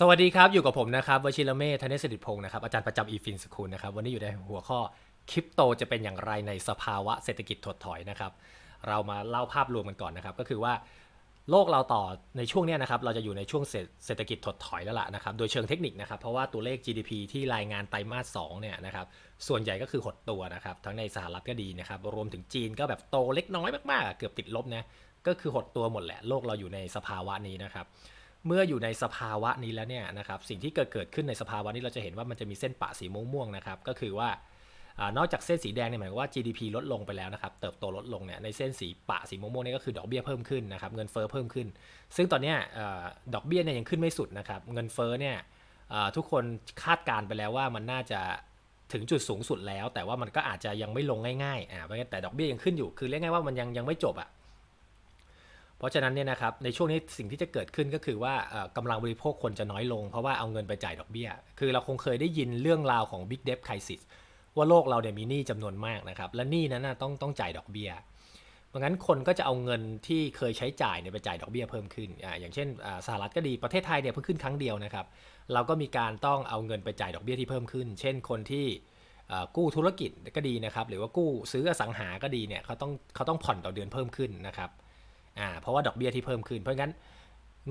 สวัสดีครับ อยู่กับผมนะครับวชิรเมธธเนศสิริพงศ์นะครับอาจารย์ประจำอีฟินสคูลนะครับวันนี้อยู่ในหัวข้อคริปโตจะเป็นอย่างไรในสภาวะเศรษฐกิจถดถอยนะครับ เรามาเล่าภาพรวมกันก่อนนะครับ ก็คือว่าโลกเราต่อในช่วงนี้นะครับ เราจะอยู่ในช่วงเศรษเศรษฐกิจถดถอยแล้วล่ะนะครับ โดยเชิงเทคนิคนะครับ เพราะว่าตัวเลข GDP ที่รายงานไตรมาส2เนี่ยนะครับ ส่วนใหญ่ก็คือหดตัวนะครับ ทั้งในสหรัฐก็ดีนะครับ รวมถึงจีนก็แบบโตเล็กน้อยมากๆ เกือบติดลบนะ ก็คือหดตัวหมดแหละ โลกเราอยู่ในสภาวะนี้นะครับ เมื่ออยู่ในสภาวะนี้แล้วเนี่ยนะครับสิ่งที่เกิดเกิดขึ้นในสภาวะนี้เราจะเห็นว่ามันจะมีเส้นปะสีม่วงๆนะครับก็คือว่าอนอกจากเส้นสีแดงเนี่ยหมายว่า GDP ลดลงไปแล้วนะครับเติบโตลดลงเนี่ยในเส้นสีปะสีม่วงๆนี่ก็คือดอกเบี้ยเพิ่มขึ้นนะครับเงินเฟ้อเพิ่มขึ้น ซึ่งตอนนี้อดอกเบี้ยเนี่ยยังขึ้นไม่สุดนะครับเงินเฟ้อเนี่ยทุกคนคาดการณ์ไปแล้วว่ามันน่าจะถึงจุดสูงสุดแล้ว แต่ว่ามันก็อาจจะยังไม่ลงง่ายๆอ่าเพราะงั้นแต่ดอกเบี้ยยังขึ้นอยู่คือเรียกง่ายว่ามันยังยังไม่จบอะ เพราะฉะนั้นเนี่ยนะครับในช่วงนี้สิ่งที่จะเกิดขึ้นก็คือว่าเอ่อกำลังบริโภคคนจะน้อยลง เพราะว่าเอาเงินไปจ่ายดอกเบี้ย คือเราคงเคยได้ยินเรื่องราวของ Big Debt Crisis ว่าโลกเราเนี่ยมีหนี้จำนวนมากนะครับ และหนี้นั้นต้องต้องจ่ายดอกเบี้ยเพราะงั้นคนก็จะเอาเงินที่เคยใช้จ่ายเนี่ยไปจ่ายดอกเบี้ยเพิ่มขึ้นออย่างเช่นสหรัฐก็ดีประเทศไทยเนี่ยเพิ่งขึ้นครั้งเดียวนะครับ เราก็มีการต้องเอาเงินไปจ่ายดอกเบี้ยที่เพิ่มขึ้น เช่นคนที่กู้ธุรกิจก็ดีนะครับ หรือว่ากู้ซื้ออสังหาก็ดีเนี่ยเขาต้องเขาต้องผ่อนต่อเดือนเพิ่มขึ้นนะครับ อ่าเพราะว่าดอกเบี้ยที่เพิ่มขึ้น เพราะงั้น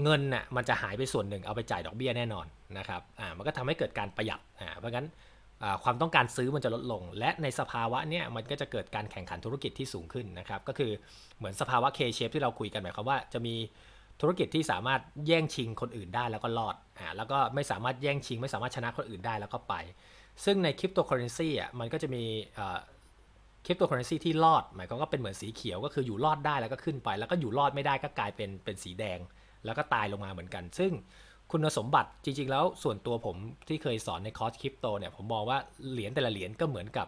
เงินน่ะมันจะหายไปส่วนหนึ่งเอาไปจ่ายดอกเบี้ยแน่นอนนะครับอ่ามันก็ทำให้เกิดการประหยัดอ่าเพราะงั้นความต้องการซื้อมันจะลดลง และในสภาวะเนี้ยมันก็จะเกิดการแข่งขันธุรกิจที่สูงขึ้นนะครับก็คือเหมือนสภาวะ K-shape ที่เราคุยกันหมายความว่าจะมีธุรกิจที่สามารถแย่งชิงคนอื่นได้แล้วก็รอดอ่าแล้วก็ไม่สามารถแย่งชิง ไม่สามารถชนะคนอื่นได้แล้วก็ไป ซึ่งในคริปโตเคอเรนซีอะมันก็จะมีอ่ คริปโตเคอเรนซีที่รอด หมายความว่าเป็นเหมือนสีเขียวก็คืออยู่รอดได้แล้วก็ขึ้นไป แล้วก็อยู่รอดไม่ได้ก็กลายเป็นเป็นสีแดง แล้วก็ตายลงมาเหมือนกัน ซึ่งคุณสมบัติจริง ๆ แล้วส่วนตัวผมที่เคยสอนในคอร์สคริปโตเนี่ยผมมองว่าเหรียญแต่ละเหรียญก็เหมือนกับ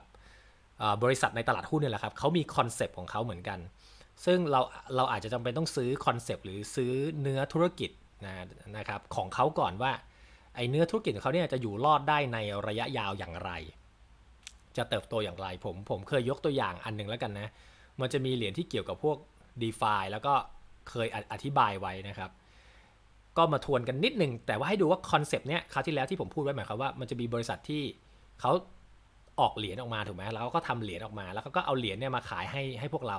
บริษัทในตลาดหุ้นเนี่ยแหละครับเขามีคอนเซปต์ของเขาเหมือนกัน ซึ่งเราเราอาจจะจำเป็นต้องซื้อคอนเซปต์หรือซื้อเนื้อธุรกิจนะนะครับของเขาก่อนว่าไอเนื้อธุรกิจของเขาเนี่ยจะอยู่รอดได้ในระยะยาวอย่างไร จะเติบโตอย่างไร ผมผมเคยยกตัวอย่างอันหนึ่งแล้วกันนะ มันจะมีเหรียญที่เกี่ยวกับพวก d e f i แล้วก็เคยออธิบายไว้นะครับ ก็มาทวนกันนิดหนึ่งแต่ว่าให้ดูว่าคอนเซปต์เนี้ยคราวที่แล้วที่ผมพูดไว้หมายความว่ามันจะมีบริษัทที่เขาออกเหรียญออกมาถูกไหมแล้วก็ทำเหรียญออกมา แล้วเขาก็เอาเหรียญเนี่ยมาขายให้ให้พวกเรา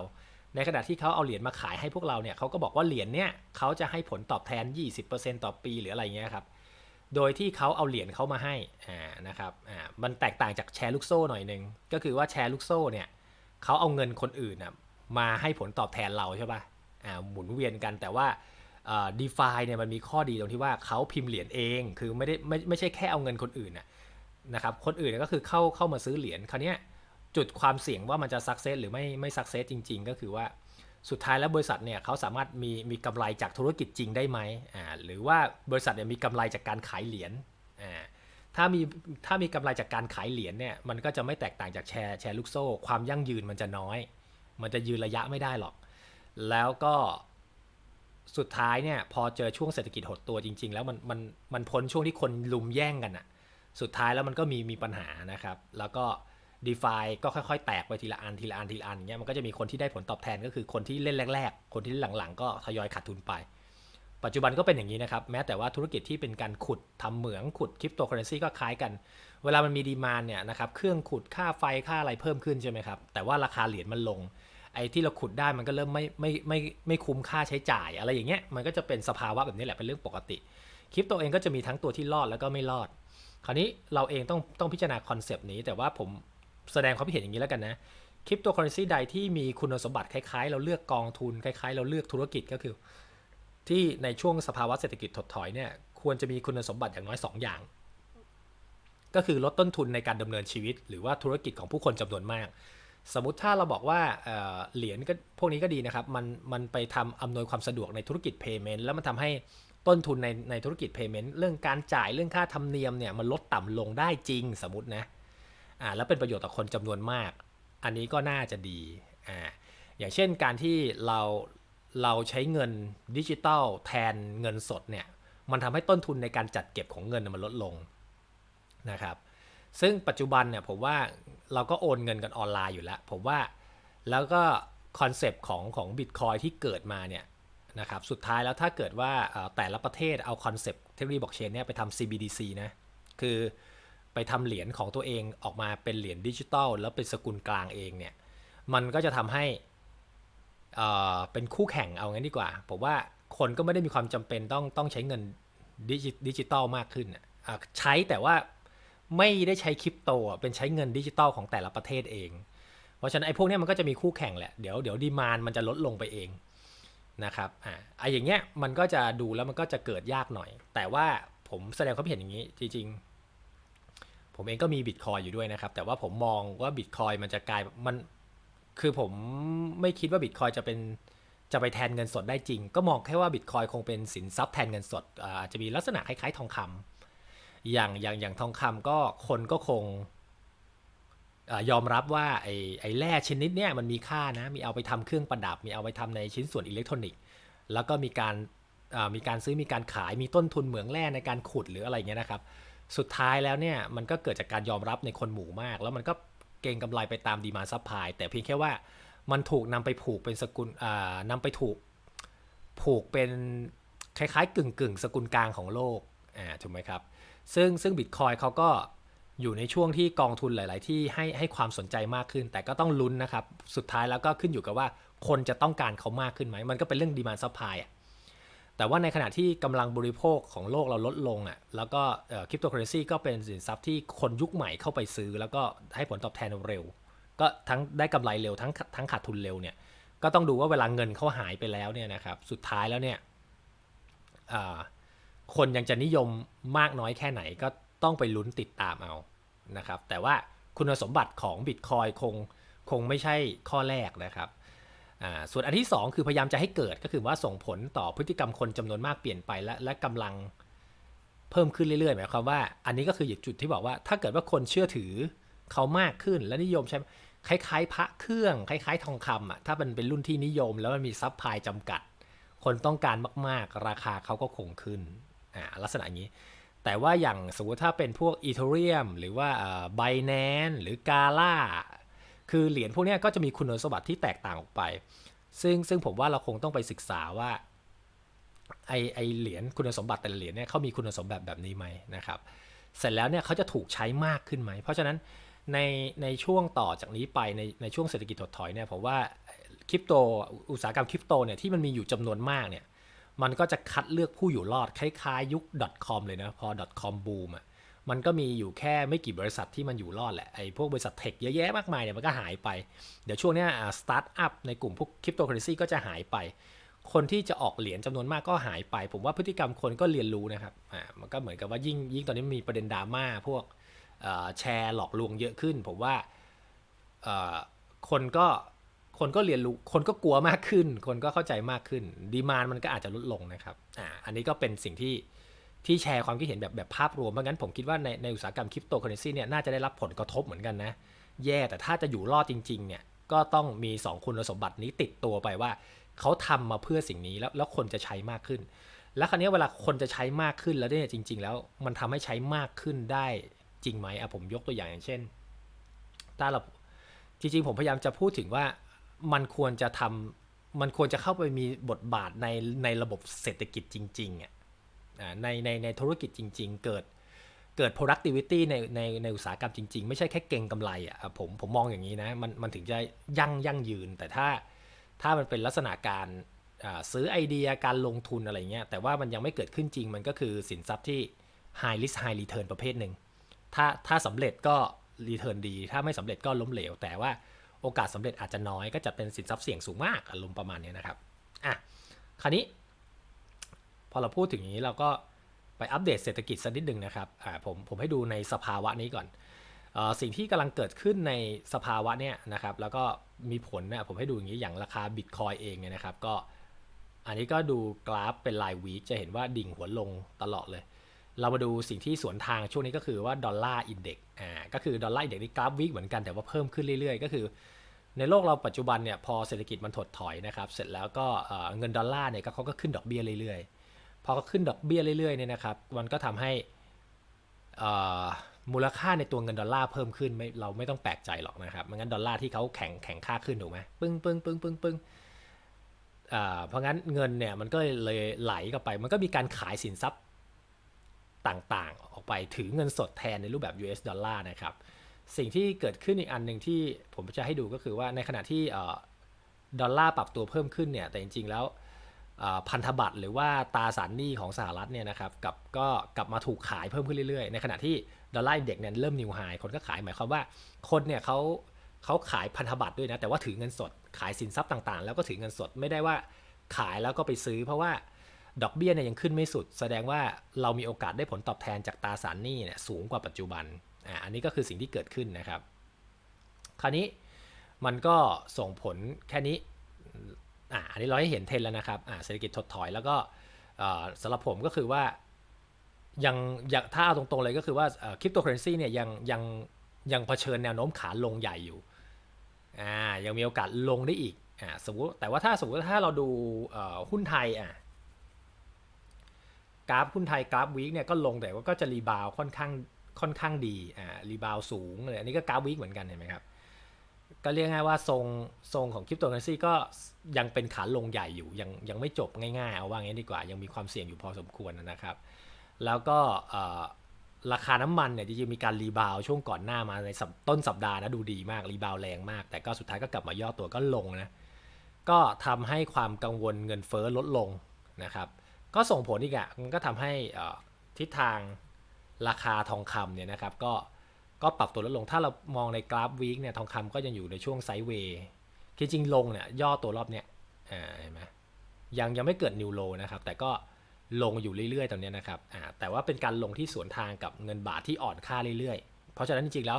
ในขณะที่เขาเอาเหรียญมาขายให้พวกเราเนี่ยเขาก็บอกว่าเหรียญเนี่ยเขาจะให้ผลตอบแทน 20%ต่อปีหรืออะไรเงี้ยครับ โดยที่เขาเอาเหรียญเขามาให้อ่านะครับอ่ามันแตกต่างจากแชร์ลูกโซ่หน่อยหนึง ก็คือว่าแชร์ลูกโซ่เนี่ยเขาเอาเงินคนอื่นนะมาให้ผลตอบแทนเราใช่ป่ะอ่าหมุนเวียนกันแต่ว่าดีฟาเนี่ยมันมีข้อดีตรงที่ว่าเขาพิมพ์เหรียญเอง คือไม่ได้ไม่ไม่ใช่แค่เอาเงินคนอื่นนะนะครับคนอื่นก็คือเข้าเข้ามาซื้อเหรียญคราวเนี้ยจุดความเสี่ยงว่ามันจะสักเซสหรือไม่ไม่สักเซสจริง ๆ ก็คือว่า สุดท้ายแล้วบริษัทเนี่ยเขาสามารถมีมีกำไรจากธุรกิจจริงได้ไหมอ่าหรือว่าบริษัทเนี่ยมีกำไรจากการขายเหรียญอ่าถ้ามีถ้ามีกำไรจากการขายเหรียญเนี่ยมันก็จะไม่แตกต่างจากแชร์แชร์ลูกโซ่ ความยั่งยืนมันจะน้อย มันจะยืนระยะไม่ได้หรอก แล้วก็สุดท้ายเนี่ยพอเจอช่วงเศรษฐกิจหดตัวจริง ๆ แล้วมันมันมันพ้นช่วงที่คนลุมแย่งกันอะสุดท้ายแล้วมันก็มีมีปัญหานะครับ แล้วก็ d e f i ก็ค่อยๆ แตกไปทีละอันทีละอันทีละอันเงี้ยมันก็จะมีคนที่ได้ผลตอบแทนก็คือคนที่เล่นแรก ๆ คนที่เล่นหลังๆ ก็ทยอยขาดทุนไป ปัจจุบันก็เป็นอย่างนี้นะครับ แม้แต่ว่าธุรกิจที่เป็นการขุดทำเหมืองขุดคริปโตเคอเรนซีก็คล้ายกัน เวลามันมีดีมานเนี่ยนะครับเครื่องขุดค่าไฟค่าอะไรเพิ่มขึ้นใช่ไหมครับแต่ว่าราคาเหรียญมันลงไอ้ที่เราขุดได้มันก็เริ่มไม่ไม่ไม่ไม่คุ้มค่าใช้จ่าย อะไรอย่างเงี้ยมันก็จะเป็นสภาวะแบบนี้แหละเป็นเรื่องปกติคริปโตเองก็จะมีทั้งตัวที่รอดแล้วก็ไม่รอด คราวนี้เราเองต้องต้องพิจารณาคอนเซปต์นี้แต่ว่าผม แสดงความคิดเห็นอย่างนี้แล้วกันนะคริปโตเคอเรนซีใดที่มีคุณสมบัติคล้ายๆ เราเลือกกองทุนคล้ายๆ เราเลือกธุรกิจก็คือ ที่ในช่วงสภาวะเศรษฐกิจถดถอยเนี่ยควรจะมีคุณสมบัติอย่างน้อย 2 อย่าง ก็คือลดต้นทุนในการดำเนินชีวิต หรือว่าธุรกิจของผู้คนจำนวนมาก สมมติถ้าเราบอกว่าเเหรียญก็พวกนี้ก็ดีนะครับ มันมันไปทำอำนวยความสะดวกในธุรกิจ payment แล้วมันทำให้ต้นทุนในในธุรกิจ payment เรื่องการจ่ายเรื่องค่าธรรมเนียมเนี่ยมันลดต่ำลงได้จริงสมมตินะ อ่าแล้วเป็นประโยชน์ต่อคนจำนวนมาก อันนี้ก็น่าจะดีอ่าอย่างเช่นการที่เราเราใช้เงินดิจิตอลแทนเงินสดเนี่ยมันทำให้ต้นทุนในการจัดเก็บของเงินมันลดลงนะครับซึ่งปัจจุบันเนี่ยผมว่าเราก็โอนเงินกันออนไลน์อยู่แล้ว ผมว่าแล้วก็คอนเซปต์ของของบิตคอยที่เกิดมาเนี่ยนะครับสุดท้ายแล้วถ้าเกิดว่าแต่ละประเทศเอาคอนเซปต์เทคโนโลยีบล็อกเชนเนี่ยไปทำ CBDC นะคือ ไปทำเหรียญของตัวเองออกมาเป็นเหรียญดิจิตอลแล้วเป็นสกุลกลางเองเนี่ยมันก็จะทำให้เอ่อเป็นคู่แข่งเอางั้นดีกว่าผมว่าคนก็ไม่ได้มีความจำเป็นต้องต้องใช้เงินดิจิดิจิตอลมากขึ้นใช้แต่ว่าไม่ได้ใช้คริปโตเป็นใช้เงินดิจิตอลของแต่ละประเทศเอง เพราะฉะนั้นไอ้พวกนี้มันก็จะมีคู่แข่งแหละ เดี๋ยวเดี๋ยวดีมานมันจะลดลงไปเองนะครับอ่าไอ้อย่างเงี้ยมันก็จะดูแล้วมันก็จะเกิดยากหน่อย แต่ว่าผมแสดงความเห็นอย่างนี้จริงๆ ผมเองก็มีบิตคอยอยู่ด้วยนะครับ แต่ว่าผมมองว่าบิตคอยมันจะกลายมัน คือผมไม่คิดว่าบิตคอยจะเป็นจะไปแทนเงินสดได้จริง ก็มองแค่ว่าบิตคอยคงเป็นสินทรัพย์แทนเงินสดอาจจะมีลักษณะคล้ายๆ ทองคำอย่างอย่างอย่างทองคำก็คนก็คงอยอมรับว่าไอ้ไอ้แร่ชนิดเนี้ยมันมีค่านะ มีเอาไปทำเครื่องประดับ มีเอาไปทำในชิ้นส่วนอิเล็กทรอนิกส์ แล้วก็มีการมีการซื้อมีการขายมีต้นทุนเหมืองแร่ในการขุดหรืออะไรเงี้ยนะครับ สุดท้ายแล้วเนี่ยมันก็เกิดจากการยอมรับในคนหมู่มาก แล้วมันก็เก่งกำไรไปตามดีมาซัพพลายแต่เพียงแค่ว่ามันถูกนำไปผูกเป็นสกุลอ่านำไปถูกผูกเป็นคล้ายๆ กึ่งกึ่งสกุลกลางของโลกอ่าถูกไหมครับ ซึ่งซึ่งบิตคอยเขาก็อยู่ในช่วงที่กองทุนหลาย ๆ ที่ให้ให้ความสนใจมากขึ้น แต่ก็ต้องลุ้นนะครับ สุดท้ายแล้วก็ขึ้นอยู่กับว่าคนจะต้องการเขามากขึ้นไหม มันก็เป็นเรื่องดีมานซัพพลายอะ แต่ว่าในขณะที่กำลังบริโภคของโลกเราลดลงอะแล้วก็คริปโตเคอเรนซีก็เป็นสินทรัพย์ที่คนยุคใหม่เข้าไปซื้อ แล้วก็ให้ผลตอบแทนเร็ว ก็ทั้งได้กำไรเร็วทั้งทั้งขาดทุนเร็วเนี่ยก็ต้องดูว่าเวลาเงินเขาหายไปแล้วเนี่ยนะครับสุดท้ายแล้วเนี่ยคนยังจะนิยมมากน้อยแค่ไหนก็ต้องไปลุ้นติดตามเอานะครับแต่ว่าคุณสมบัติของ Bitcoin คงคงไม่ใช่ข้อแรกนะครับ ส่วนอันที่ 2 คือพยายามจะให้เกิดก็คือว่าส่งผลต่อพฤติกรรมคนจำนวนมากเปลี่ยนไป และและกำลังเพิ่มขึ้นเรื่อยๆหมายความว่าอันนี้ก็คืออยู่จุดที่บอกว่า ถ้าเกิดว่าคนเชื่อถือเขามากขึ้นและนิยมใช้คล้ายๆ พระเครื่องคล้าย ๆ ทองคำอะถ้ามันเป็นรุ่นที่นิยม แล้วมันมีซัพพลายจำกัด คนต้องการมากๆ ราคาเขาก็คงขึ้นอ่าลักษณะอย่างนี้ แต่ว่าอย่างสมมติถ้าเป็นพวกอีเทเรียมหรือว่าไบแนนหรือกาล่า คือเหรียญพวกนี้ก็จะมีคุณสมบัติที่แตกต่างออกไป ซึ่งซึ่งผมว่าเราคงต้องไปศึกษาว่าไอไอเหรียญคุณสมบัติแต่ละเหรียญเนี่ยเขามีคุณสมบัติแบบนี้ไหมนะครับ เสร็จแล้วเนี่ยเขาจะถูกใช้มากขึ้นไหม เพราะฉะนั้นในในช่วงต่อจากนี้ไปในในช่วงเศรษฐกิจถดถอยเนี่ยผมว่าคริปโตอุตสาหกรรมคริปโตเนี่ยที่มันมีอยู่จำนวนมากเนี่ยมันก็จะคัดเลือกผู้อยู่รอดคล้ายๆยุค .com เลยนะพอ .com บูมอะ มันก็มีอยู่แค่ไม่กี่บริษัทที่มันอยู่รอดแหละไอ้พวกบริษัทเทคเยอะแยะมากมายเนี่ยมันก็หายไป เดี๋ยวช่วงนี้สตาร์ทอัพในกลุ่มพวกคริปโตเคอเรนซีก็จะหายไป คนที่จะออกเหรียญจำนวนมากก็หายไป ผมว่าพฤติกรรมคนก็เรียนรู้นะครับอ่ามันก็เหมือนกับว่ายิ่งยิ่งตอนนี้มีประเด็นดราม่าพวกแชร์หลอกลวงเยอะขึ้น ผมว่าคนก็คนก็เรียนรู้ คนก็กลัวมากขึ้น คนก็เข้าใจมากขึ้น ดีมานมันก็อาจจะลดลงนะครับ อ่า อันนี้ก็เป็นสิ่งที่ ที่แชร์ความคิดเห็นแบบแบบภาพรวมเพราะงั้นผมคิดว่าในในอุตสาหกรรมคริปโตเคอเรนซีเนี่ยน่าจะได้รับผลกระทบเหมือนกันนะ แย่แต่ถ้าจะอยู่รอดจริงๆเนี่ยก็ต้องมี 2 คุณสมบัตินี้ติดตัวไปว่า เขาทำมาเพื่อสิ่งนี้แล้วแล้วคนจะใช้มากขึ้น แล้วคราวนี้เวลาคนจะใช้มากขึ้นแล้วเนี่ยจริง ๆ แล้วมันทำให้ใช้มากขึ้นได้จริงไหมอะผมยกตัวอย่างอย่างเช่นถ้าเราจริง ๆ ผมพยายามจะพูดถึงว่ามันควรจะทำมันควรจะเข้าไปมีบทบาทในในระบบเศรษฐกิจจริงๆอะ ในในในธุรกิจจริง ๆ เกิดเกิด productivity ในในในอุตสาหกรรมจริง ๆ ไม่ใช่แค่เก่งกำไรอะผมผมมองอย่างนี้นะมันมันถึงจะยั่งยั่งยืน แต่ถ้าถ้ามันเป็นลักษณะการซื้อไอเดียการลงทุนอะไรเงี้ยแต่ว่ามันยังไม่เกิดขึ้นจริงมันก็คือสินทรัพย์ที่ high risk high return ประเภทหนึ่งถ้าถ้าสำเร็จก็ return ดี ถ้าไม่สำเร็จก็ล้มเหลว แต่ว่าโอกาสสำเร็จอาจจะน้อยก็จะเป็นสินทรัพย์เสี่ยงสูงมากอารมณ์ประมาณนี้นะครับอะคราวนี้ อเราพูดถึงอย่างนี้เราก็ไปอัปเดตเศรษฐกิจสักนิดหนึ่งนะครับผมผมให้ดูในสภาวะนี้ก่อนออสิ่งที่กำลังเกิดขึ้นในสภาวะเนี้ยนะครับ แล้วก็มีผลนะผมให้ดูอย่างนี้อย่างราคาบิตคอยเองเนี่ยนะครับ ก็อันนี้ก็ดูกราฟเป็นรายวีคจะเห็นว่าดิ่งหัวลงตลอดเลย เรามาดูสิ่งที่สวนทางช่วงนี้ก็คือว่าดอลลาร์อินเด็กอ่าก็คือดอลลาร์อินเด็กนี่กราฟวีคเหมือนกันแต่ว่าเพิ่มขึ้นเรื่อยๆ ก็คือ ในโลกเราปัจจุบันเนี่ยพอเศรษฐกิจมันถดถอยนะครับ เสร็จแล้วก็เอ่อเงินดอลลาร์เนี่ยก็เขาก็ขึ้นดอกเบี้ยเรื่อยๆ พอเขาขึ้นดอกเบี้ยเรื่อยๆเนี่ยนะครับมันก็ทำให้มูลค่าในตัวเงินดอลลาร์เพิ่มขึ้นไม่เราไม่ต้องแปลกใจหรอกนะครับไม่งั้นดอลลาร์ที่เขาแข็งแข็งค่าขึ้นถูกไหมปึ้งปึ้งปึ้งปึ้งปึ้งเพราะงั้นเงินเนี่ยมันก็เลยไหลกลับไป มันก็มีการขายสินทรัพย์ต่างๆ ออกไปถือเงินสดแทนในรูปแบบ US ดอลลาร์นะครับสิ่งที่เกิดขึ้นอีกอันหนึ่งที่ผมจะให้ดูก็คือว่าในขณะที่ดอลลาร์ปรับตัวเพิ่มขึ้นเนี่ยแต่จริงๆแล้ว พันธบัตรหรือว่าตราสารหนี้ของสหรัฐเนี่ยนะครับกับก็กลับมาถูกขายเพิ่มขึ้นเรื่อยๆ ในขณะที่ดอลลาร์อินเด็กซ์เนี่ยเริ่มนิวไฮคนก็ขายหมายความว่าคนเนี่ยเขาเขาขายพันธบัตรด้วยนะแต่ว่าถือเงินสดขายสินทรัพย์ต่างๆ แล้วก็ถือเงินสดไม่ได้ว่าขายแล้วก็ไปซื้อ เพราะว่าดอกเบี้ยเนี่ยยังขึ้นไม่สุด แสดงว่าเรามีโอกาสได้ผลตอบแทนจากตราสารหนี้เนี่ยสูงกว่าปัจจุบันอ่าอันนี้ก็คือสิ่งที่เกิดขึ้นนะครับ คราวนี้มันก็ส่งผลแค่นี้ อ่าอันนี้เราให้เห็นเทรนแล้วนะครับอ่าเศรษฐกิจถดถอยแล้วก็สำหรับผมก็คือว่ายังยังถ้าเอาตรงๆเลยก็คือว่าคริปโตเคอเรนซีเนี่ยยังยังยังเผชิญแนวโน้มขาลงใหญ่อยู่อ่ายังมีโอกาสลงได้อีกอ่าสมมติแต่ว่าถ้าสมมติถ้าเราดูหุ้นไทยอะกราฟหุ้นไทยกราฟวีคเนี่ยก็ลงแต่ว่าก็จะรีบาวค่อนข้างค่อนข้างดีอ่ารีบาวสูงเลยอันนี้ก็กราฟวีคเหมือนกันเห็นไหมครับ ก็เรียกง่ายว่าทรงทรงของคริปโตเคอเรนซีก็ยังเป็นขาลงใหญ่อยู่ยังยังไม่จบง่ายๆ เอาว่างี้ดีกว่า ยังมีความเสี่ยงอยู่พอสมควรนะครับ แล้วก็ราคาน้ำมันเนี่ยจริงๆมีการรีบาวช่วงก่อนหน้ามาในต้นสัปดาห์นะดูดีมากรีบาวแรงมาก แต่ก็สุดท้ายก็กลับมาย่อตัวก็ลงนะก็ทำให้ความกังวลเงินเฟ้อลดลงนะครับก็ส่งผลอีกอะมันก็ทำให้ทิศทางราคาทองคำเนี่ยนะครับก็ ก็ปรับตัวลดลง ถ้าเรามองในกราฟวีคเนี่ยทองคำก็ยังอยู่ในช่วงไซด์เวย์ที่จริงลงเนี่ยย่อตัวรอบเนี้ยอ่าเห็นไหมยังยังไม่เกิดนิวโลนะครับ แต่ก็ลงอยู่เรื่อยๆตอนเนี้ยนะครับอ่าแต่ว่าเป็นการลงที่สวนทางกับเงินบาทที่อ่อนค่าเรื่อยๆ เพราะฉะนั้นจริงๆแล้ว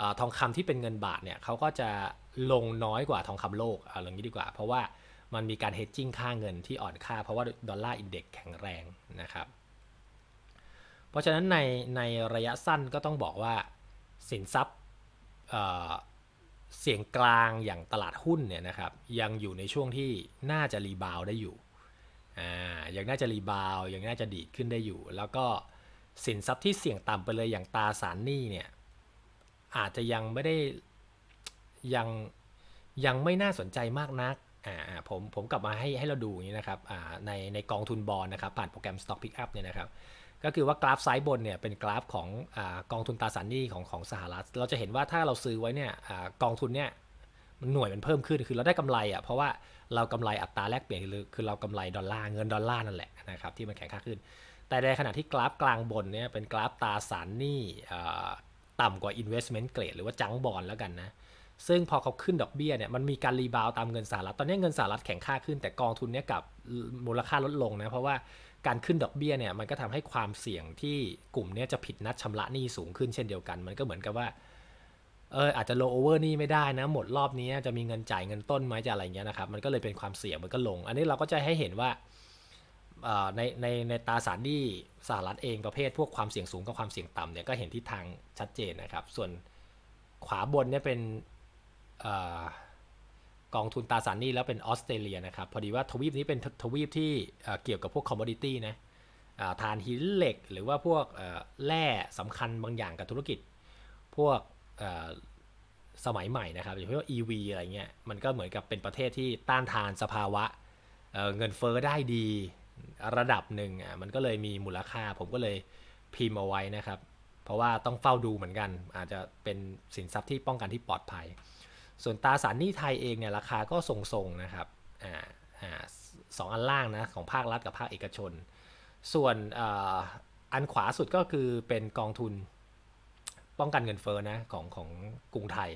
อทองคำที่เป็นเงินบาทเนี่ยเขาก็จะลงน้อยกว่าทองคำโลกเอาอย่างนี้ดีกว่า เพราะว่ามันมีการเฮดจิ้งค่าเงินที่อ่อนค่า เพราะว่าดอลลาร์อินเด็กซ์แข็งแรงนะครับ เพราะฉะนั้นในในระยะสั้นก็ต้องบอกว่า สินทรัพย์เสี่ยงกลางอย่างตลาดหุ้นเนี่ยนะครับยังอยู่ในช่วงที่น่าจะรีบาวได้อยู่อ่ายังน่าจะรีบาวยังน่าจะดีดขึ้นได้อยู่ แล้วก็สินทรัพย์ที่เสี่ยงต่ำไปเลยอย่างตราสารหนี้เนี่ยอาจจะยังไม่ได้ยังยังไม่น่าสนใจมากนักอ่าผมผมกลับมาให้ให้เราดูอย่างนี้นะครับอ่าในในกองทุนบอลนะครับผ่านโปรแกรม Stock Pickup เนี่ยนะครับ ก็คือว่ากราฟซ้ายบนเนี่ยเป็นกราฟของอกองทุนตราสารหนี้ของของสหรัฐ เราจะเห็นว่าถ้าเราซื้อไว้เนี่ยอกองทุนเนี่ยมันหน่วยมันเพิ่มขึ้นคือเราได้กำไรอะเพราะว่าเรากำไรอัตราแลกเปลี่ยนคือคือเรากำไรดอลลาร์เงินดอลลาร์นั่นแหละนะครับที่มันแข็งค่าขึ้น แต่ในขณะที่กราฟกลางบนเนี่ยเป็นกราฟตราสารหนี้อ่าต่ำกว่า investment grade หรือว่าจังบอลแล้วกันนะซึ่งพอเขาขึ้นดอกเบี้ยเนี่ยมันมีการรีบาวตามเงินสหรัฐตอนนี้เงินสหรัฐแข็งค่าขึ้น แต่กองทุนเนี่ยกับมูลค่าลดลงนะเพราะว่า การขึ้นดอกเบี้ยเนี่ยมันก็ทำให้ความเสี่ยงที่กลุ่มเนี้จะผิดนัดชำระหนี้สูงขึ้นเช่นเดียวกัน มันก็เหมือนกับว่าเอออาจจะโลโอเวอร์นี่ไม่ได้นะ หมดรอบนี้จะมีเงินจ่ายเงินต้นไหมจะอะไรเงี้ยนะครับ มันก็เลยเป็นความเสี่ยงมันก็ลง อันนี้เราก็จะให้เห็นว่าในในในตราสารหนี้สหรัฐเองประเภทพวกความเสี่ยงสูงกับความเสี่ยงต่ำเนี่ยก็เห็นทิศทางชัดเจนนะครับ ส่วนขวาบนเนี่ยเป็น กองทุนตราสารหนี้แล้วเป็นออสเตรเลียนะครับ พอดีว่าทวีปนี้เป็นททวีปที่เเกี่ยวกับพวกคอมมอดิตี้นะอ่านหินเหล็ก หรือว่าพวกแร่สำคัญบางอย่างกับธุรกิจ พวกสมัยใหม่นะครับอย่างเช่นว่า EV อะไรเงี้ยมันก็เหมือนกับเป็นประเทศที่ต้านทานสภาวะเเงินเฟ้อได้ดีระดับหนึ่งอะมันก็เลยมีมูลค่า ผมก็เลยพิมพ์เอาไว้นะครับ เพราะว่าต้องเฝ้าดูเหมือนกัน อาจจะเป็นสินทรัพย์ที่ป้องกันที่ปลอดภัย ส่วนตราสารหนี้ไทยเองเนี่ยราคาก็ทรงๆนะครับอ่าอ่าสองอันล่างนะของภาครัฐกับภาคเอกชน ส่วนอ่อันขวาสุดก็คือเป็นกองทุนป้องกันเงินเฟ้อนะของของกรุงไทย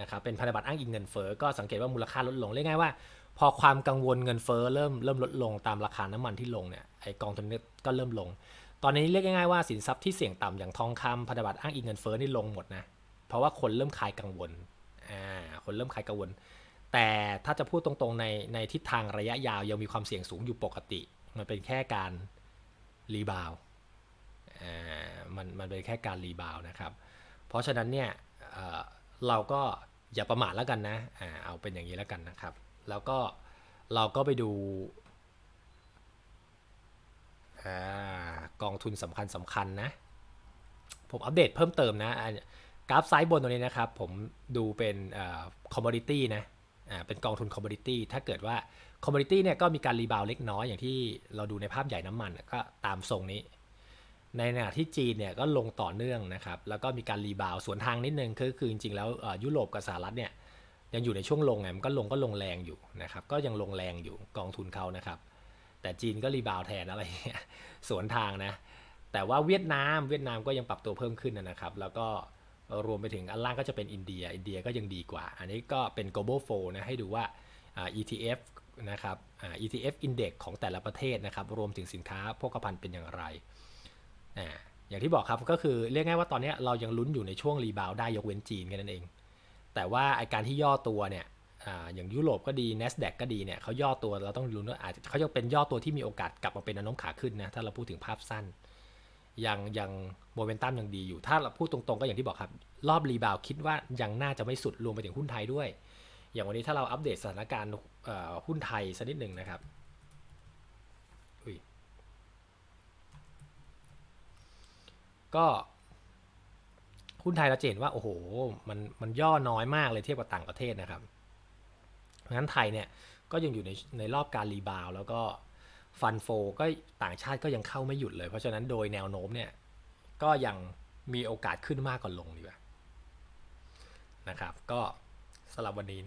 นะครับเป็นพันธบัตรอ้างอิงเงินเฟ้อก็สังเกตว่ามูลค่าลดลงเรียกง่ายว่า พอความกังวลเงินเฟ้อเริ่มเริ่มลดลงตามราคาน้ำมันที่ลงเนี่ยไอกองทุนนี้ก็เริ่มลง ตอนนี้เรียกง่ายๆว่าสินทรัพย์ที่เสี่ยงต่ำอย่างทองคำพันธบัตรอ้างอิงเงินเฟ้อนี่ลงหมดนะเพราะว่าคนเริ่มคลายกังวล อ่าคนเริ่มคลายกังวล แต่ถ้าจะพูดตรงๆในในทิศทางระยะยาวยังมีความเสี่ยงสูงอยู่ปกติ มันเป็นแค่การรีบาวอ่ามันมันเป็นแค่การรีบาวนะครับ เพราะฉะนั้นเนี่ยเออเราก็อย่าประมาทแล้วกันนะอ่าเอาเป็นอย่างนี้แล้วกันนะครับ แล้วก็เราก็ไปดูอกองทุนสำคัญสำคัญนะ ผมอัปเดตเพิ่มเติมนะ กราฟไซด์บนตัวนี้นะครับ ผมดูเป็นคอมมอดิตี้นะเป็นกองทุนคอมม o ดิตี้ถ้าเกิดว่าคอมม o ดิตี้เนี่ยก็มีการรีบาวเล็กน้อยอย่างที่เราดูในภาพใหญ่น้ำมันก็ตามทรงนี้ ในขณะที่จีนเนี่ยก็ลงต่อเนื่องนะครับ แล้วก็มีการรีบาวสวนทางนิดนึงคือคือจริงๆแล้วยุโรปกับสหรัฐเนี่ยยังอยู่ในช่วงลงไงมันก็ลงก็ลงแรงอยู่นะครับ ก็ยังลงแรงอยู่กองทุนเขานะครับ แต่จีนก็รีบาวแทนอะไรเงี้ยสวนทางนะ แต่ว่าเวียดนามเวียดนามก็ยังปรับตัวเพิ่มขึ้นนะครับ แล้วก็ รวมไปถึงอันล่างก็จะเป็นอินเดีย อินเดียก็ยังดีกว่า อันนี้ก็เป็น global flow นะให้ดูว่า ETF นะครับ ETF index ของแต่ละประเทศนะครับ รวมถึงสินค้าโภคภัณฑ์เป็นอย่างไร อย่างที่บอกครับก็คือเรียกง่ายว่าตอนนี้เรายังลุ้นอยู่ในช่วงรีบาวได้ยกเว้นจีนแค่นั้นเอง แต่ว่าไอการที่ย่อตัวเนี่ยอย่างยุโรปก็ดี NASDAQ ก็ดีเนี่ยเขาย่อตัวเราต้องลุ้นว่าอาจจะเขาจะเป็นย่อตัวที่มีโอกาสกลับมาเป็นแนวโน้มขาขึ้นนะถ้าเราพูดถึงภาพสั้น ยังยังโมเมนตัมยังดีอยู่ ถ้าเราพูดตรงๆก็อย่างที่บอกครับ รอบรีบาวคิดว่ายังน่าจะไม่สุดรวมไปถึงหุ้นไทยด้วย อย่างวันนี้ถ้าเราอัปเดตสถานการณ์หุ้นไทยสักนิดหนึ่งนะครับก็หุ้นไทยเราจะเห็นว่าโอ้โหมันมันย่อน้อยมากเลยเทียบกับต่างประเทศนะครับเพราะฉะนั้นไทยเนี่ยก็ยังอยู่ในในรอบการรีบาวแล้วก็ ฟันโฟก็ต่างชาติก็ยังเข้าไม่หยุดเลย เพราะฉะนั้นโดยแนวโน้มเนี่ยก็ยังมีโอกาสขึ้นมากกว่าลงดีกว่านะครับ ก็สำหรับวันนี้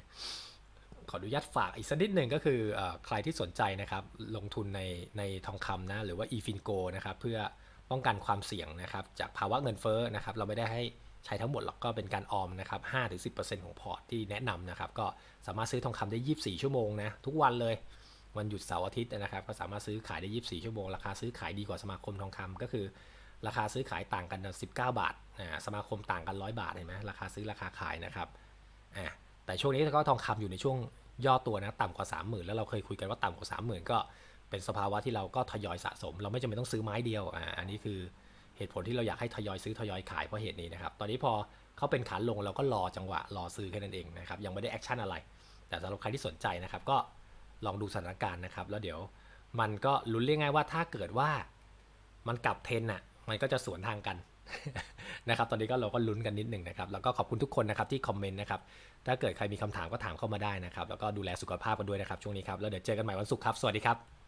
ขออนุญาตฝากอีกสักนิดหนึ่งก็คือออใครที่สนใจนะครับ ลงทุนในในทองคำนะหรือว่า eFingo นะครับ เพื่อป้องกันความเสี่ยงนะครับ จากภาวะเงินเฟ้อนะครับ เราไม่ได้ให้ใช้ทั้งหมดหรอกก็เป็นการออมนะครับ5-10%ของพอร์ตที่แนะนำนะครับ ก็สามารถซื้อทองคำได้ 24 ชั่วโมงนะทุกวันเลย วันหยุดเสาร์อาทิตย์นะครับ ก็สามารถซื้อขายได้ 24 ชั่วโมง ราคาซื้อขายดีกว่าสมาคมทองคำก็คือ ราคาซื้อขายต่างกัน 19 บาทอ่าสมาคมต่างกัน 100 บาทเห็นไหมราคาซื้อราคาขายนะครับอ่าแต่ช่วงนี้ก็ทองคำอยู่ในช่วงย่อตัวนะต่ำกว่า 30,000 แล้วเราเคยคุยกันว่าต่ำกว่า 30,000 ก็เป็นสภาวะที่เราก็ทยอยสะสม เราไม่จำเป็นต้องซื้อไม้เดียวอ่าอันนี้คือเหตุผลที่เราอยากให้ทยอยซื้อทยอยขายเพราะเหตุนี้นะครับ ตอนนี้พอเขาเป็นขาลงเราก็รอจังหวะรอซื้อแค่นั้นเองนะครับ ยังไม่ได้แอคชั่นอะไร แต่สำหรับใครที่สนใจนะครับก็ ลองดูสถานการณ์นะครับ แล้วเดี๋ยวมันก็ลุ้นเรียกง่ายว่าถ้าเกิดว่ามันกลับเทรนน่ะมันก็จะสวนทางกันนะครับ ตอนนี้ก็เราก็ลุ้นกันนิดหนึ่งนะครับ แล้วก็ขอบคุณทุกคนนะครับที่คอมเมนต์นะครับ ถ้าเกิดใครมีคำถามก็ถามเข้ามาได้นะครับ แล้วก็ดูแลสุขภาพกันด้วยนะครับช่วงนี้ครับ แล้วเดี๋ยวเจอกันใหม่วันศุกร์ครับ สวัสดีครับ